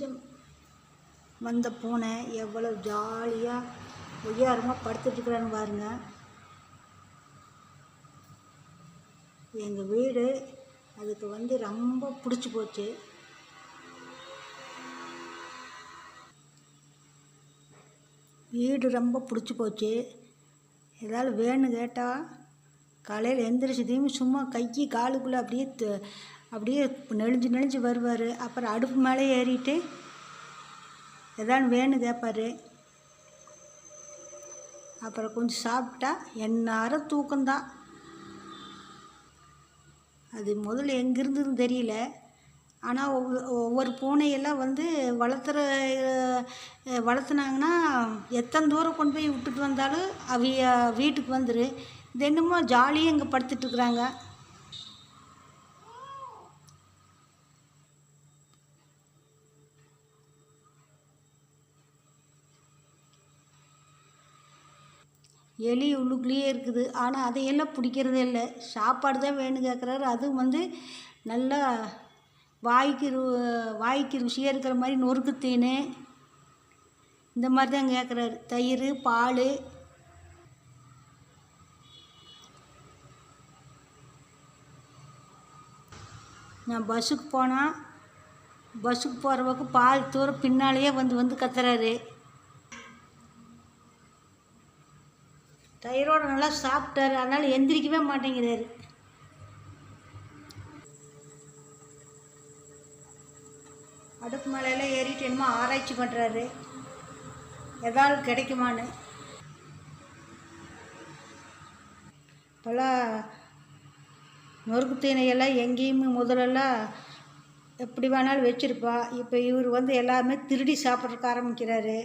கொஞ்சம் வந்த பூனை எவ்வளோ ஜாலியாக ஒய்யாரமாக படுத்துட்ருக்குறான்னு பாருங்கள் எங்கள் வீடு அதுக்கு வந்து ரொம்ப பிடிச்சி போச்சு. வீடு ரொம்ப பிடிச்சி போச்சு. ஏதாவது வேணும் கேட்டால் காலையில் எந்திரிச்சதையும் சும்மா கை காலுக்குள்ளே அப்படியே அப்படியே நெளிஞ்சு நெளிஞ்சு வருவார். அப்புறம் அடுப்பு மேலே ஏறிட்டு ஏதாவது வேணும் கேட்பார் அப்புறம் கொஞ்சம் சாப்பிட்டா எந்நேரம் தூக்கம்தான் அது முதல்ல எங்கே இருந்ததுன்னு தெரியல. ஆனால் ஒவ்வொரு ஒவ்வொரு பூனையெல்லாம் வந்து வளர்த்துற வளர்த்துனாங்கன்னா எத்தனை தூரம் கொண்டு போய் விட்டுட்டு வந்தாலும் அவிய வீட்டுக்கு வந்துரு. இது என்னமோ ஜாலியாக இங்கே படுத்துட்ருக்குறாங்க எலி உள்ளுக்குள்ளேயே இருக்குது. ஆனால் அதையெல்லாம் பிடிக்கிறதே இல்லை. சாப்பாடு தான் வேணும் கேட்குறாரு அதுவும் வந்து நல்லா வாய்க்கு ரு வாய்க்கு ருசியாக இருக்கிற மாதிரி நொறுக்கு தீனு இந்த மாதிரி தான் கேட்குறாரு தயிர் பால். நான் பஸ்ஸுக்கு போனால் பஸ்ஸுக்கு போகிறவக்கு பால் தூரம் பின்னாலேயே வந்து வந்து கத்துறாரு. தயிரோட நல்லா சாப்பிட்டாரு. அதனால் எந்திரிக்கவே மாட்டேங்கிறாரு. அடுப்பு மேலையெல்லாம் ஏறிட்டு என்னமோ ஆராய்ச்சி பண்ணுறாரு ஏதாவது கிடைக்குமான்னு. இப்போல்லாம் நொறுக்கு தீனையெல்லாம் எங்கேயுமே முதலெல்லாம் எப்படி வேணாலும் வச்சுருப்பா. இப்போ இவர் வந்து எல்லாமே திருடி சாப்பிட்றதுக்கு ஆரம்பிக்கிறாரு.